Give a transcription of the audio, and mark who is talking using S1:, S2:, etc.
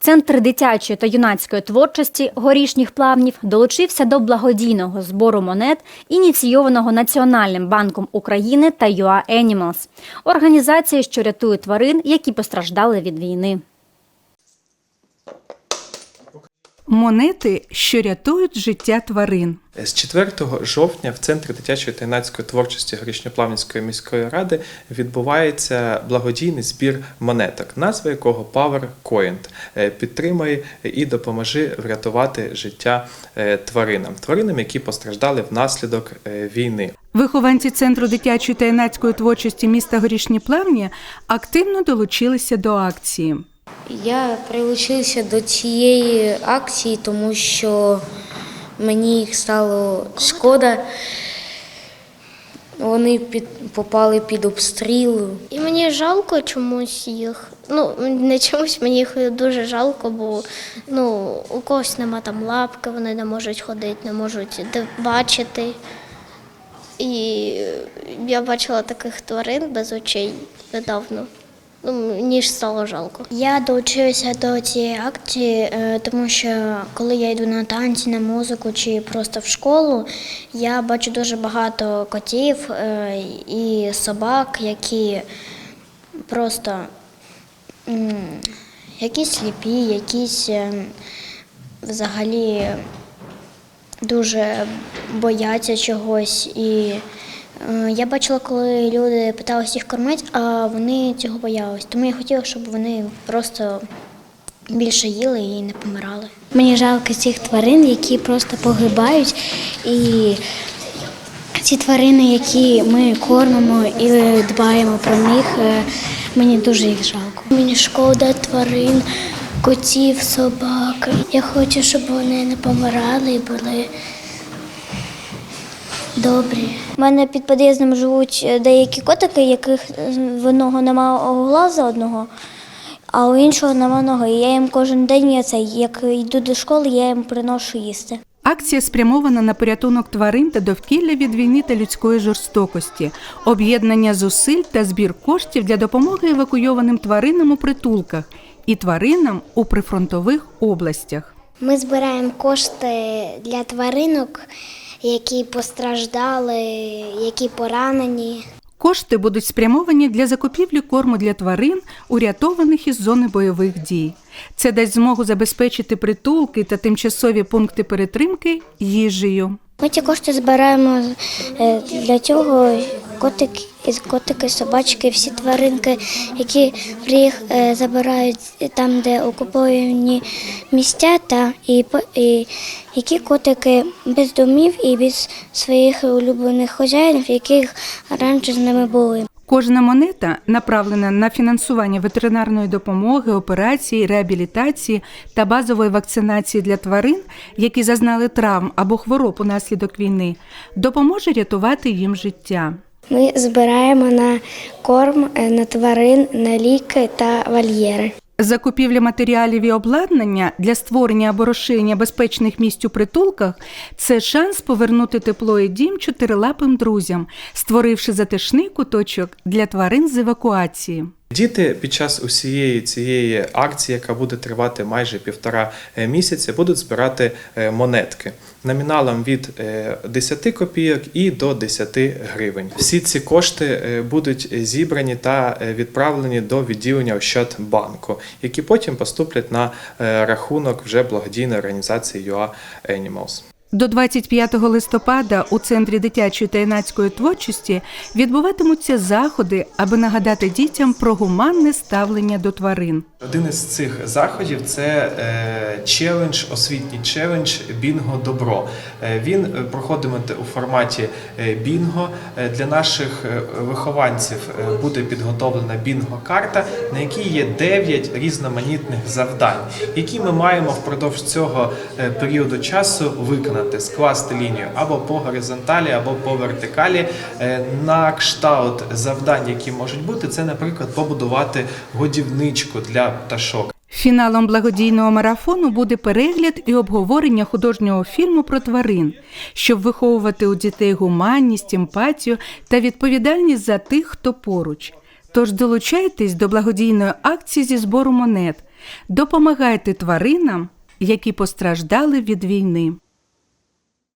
S1: Центр дитячої та юнацької творчості горішніх плавнів долучився до благодійного збору монет, ініційованого Національним банком України та UA Animals, організації, що рятує тварин, які постраждали від війни.
S2: Монети, що рятують життя тварин.
S3: З 4 жовтня в Центрі дитячої та юнацької творчості Горішньоплавнівської міської ради відбувається благодійний збір монеток, назва якого Power Coin. Е, Підтримай і допоможи врятувати життя е, тваринам, тваринам, які постраждали внаслідок е, війни.
S2: Вихованці Центру дитячої та юнацької творчості міста Горішні Плавні активно долучилися до акції.
S4: Я прилучився до цієї акції, тому що мені їх стало шкода. Вони під, попали під обстріл.
S5: І мені жалко чомусь їх. Ну, не чомусь мені їх дуже жалко, бо ну, у когось нема там лапки, вони не можуть ходити, не можуть бачити. І я бачила таких тварин без очей недавно. Ну, мені ж стало жалко.
S6: Я долучилася до цієї акції, е, тому що коли я йду на танці, на музику чи просто в школу, я бачу дуже багато котів е, і собак, які просто якісь сліпі, якісь е, взагалі дуже бояться чогось. І я бачила, коли люди питалися їх кормити, а вони цього боялись. Тому я хотіла, щоб вони просто більше їли і не помирали.
S7: Мені жалко цих тварин, які просто погибають. І ці тварини, які ми кормимо і дбаємо про них, е, мені дуже їх жалко. Мені шкода тварин, котів, собак. Я хочу, щоб вони не помирали і були добрі.
S6: У мене під під'їздом живуть е, деякі котики, яких е, в одного немає глаза одного, а у іншого нема ноги. І я їм кожен день, я цей, як йду до школи, я їм приношу їсти.
S2: Акція спрямована на порятунок тварин та довкілля від війни та людської жорстокості, об'єднання зусиль та збір коштів для допомоги евакуйованим тваринам у притулках і тваринам у прифронтових областях.
S7: Ми збираємо кошти для тваринок, які постраждали, які поранені.
S2: Кошти будуть спрямовані для закупівлі корму для тварин, урятованих із зони бойових дій. Це дасть змогу забезпечити притулки та тимчасові пункти перетримки їжею.
S7: Ми ці кошти збираємо е, для цього котики, котики, собачки, всі тваринки, які їх е, забирають там, де окуповані місця, та і, і які котики без домів і без своїх улюблених хазяїнів, яких раніше з ними були.
S2: Кожна монета направлена на фінансування ветеринарної допомоги, операції, реабілітації та базової вакцинації для тварин, які зазнали травм або хвороб унаслідок війни, допоможе рятувати їм життя.
S7: Ми збираємо на корм, е, на тварин, на ліки та вольєри.
S2: Закупівля матеріалів і обладнання для створення або розширення безпечних місць у притулках це шанс повернути тепло і дім чотирилапим друзям, створивши затишний куточок для тварин з евакуації.
S3: Діти під час усієї цієї акції, яка буде тривати майже півтора е, місяця, будуть збирати е, монетки номіналом від е, 10 копійок і до 10 гривень. Всі ці кошти е, будуть зібрані та е, відправлені до відділення Ощадбанку, які потім поступлять на е, рахунок вже благодійної організації UA Animals.
S2: До 25 листопада у Центрі дитячої та юнацької творчості відбуватимуться заходи, аби нагадати дітям про гуманне ставлення до тварин.
S3: Один із цих заходів це е, челендж, освітній челендж Бінго Добро. Е, він е, проходитиме у форматі бінго. Для наших вихованців буде підготовлена бінго-карта, на якій є 9 різноманітних завдань, які ми маємо впродовж цього періоду часу виконати, скласти лінію або по горизонталі, або по вертикалі. Е, На кшталт завдань, які можуть бути, це, наприклад, побудувати годівничку для пташок.
S2: Фіналом благодійного марафону буде перегляд і обговорення художнього фільму про тварин, щоб виховувати у дітей гуманність, емпатію та відповідальність за тих, хто поруч. Тож долучайтесь до благодійної акції зі збору монет. Допомагайте тваринам, які постраждали від війни.